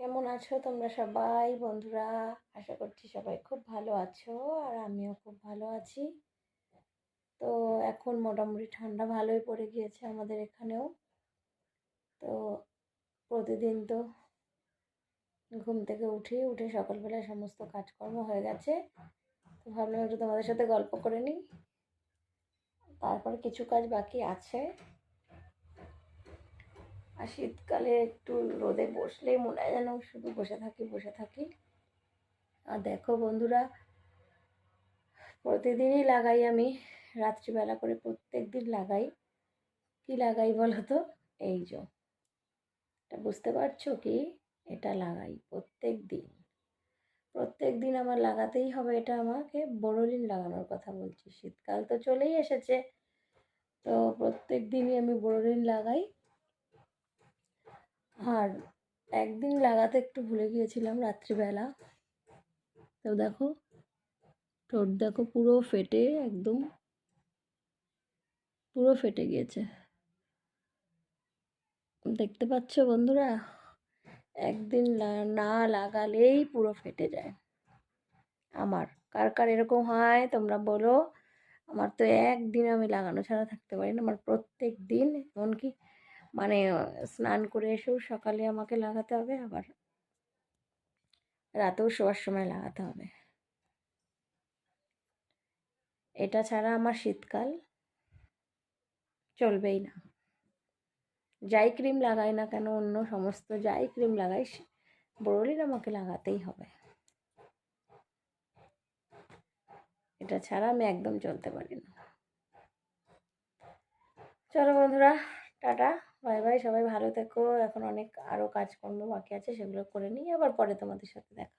কেমন আছো তোমরা সবাই? বন্ধুরা, আশা করছি সবাই খুব ভালো আছো আর আমিও খুব ভালো আছি। তো এখন মোটামুটি ঠান্ডা ভালোই পড়ে গিয়েছে আমাদের এখানেও। তো প্রতিদিন তো ঘুম থেকে উঠি উঠে সকালবেলায় সমস্ত কাজকর্ম হয়ে গেছে। তো ভাবলাম একটু তোমাদের সাথে গল্প করে নিই। তারপর কিছু কাজ বাকি আছে। আর শীতকালে একটু রোদে বসলেই মনে হয় যেন শুধু বসে থাকি বসে থাকি। আর দেখো বন্ধুরা, প্রতিদিনই লাগাই আমি, রাত্রিবেলা করে প্রত্যেক দিন লাগাই। কি লাগাই বলো তো? এই যে, এটা বুঝতে পারছ কি? এটা লাগাই প্রত্যেক দিন প্রত্যেক দিন আমার লাগাতেই হবে এটা আমাকে। বোরোলিন লাগানোর কথা বলছি, শীতকাল তো চলেই এসেছে। তো প্রত্যেক দিনই আমি বোরোলিন লাগাই। আর একদিন লাগাতে একটু ভুলে গিয়েছিলাম রাত্রিবেলা। তো দেখো, ঠোঁট দেখো পুরো ফেটে একদম, পুরো ফেটে গিয়েছে। দেখতে পাচ্ছ বন্ধুরা, একদিন না লাগালেই পুরো ফেটে যায়। আমার, কার কার এরকম হয় তোমরা বলো। আমার তো একদিন আমি লাগানো ছাড়া থাকতে পারি না, আমার প্রত্যেক দিন, এমনকি মানে স্নান করে এসেও সকালে আমাকে লাগাতে হবে, আবার রাতেও শোয়ার সময় লাগাতে হবে। এটা ছাড়া আমার শীতকাল চলবেই না। যাই ক্রিম লাগাই না কেন, অন্য সমস্ত যাই ক্রিম লাগাই বড়লিন আমাকে লাগাতেই হবে। এটা ছাড়া আমি একদম চলতে পারি না। চলো বন্ধুরা, টাটা। বাই বাই, সবাই ভালো থেকো। এখন অনেক আরও কাজকর্ম বাকি আছে, সেগুলো করে নিই। আবার পরে তোমাদের সাথে দেখা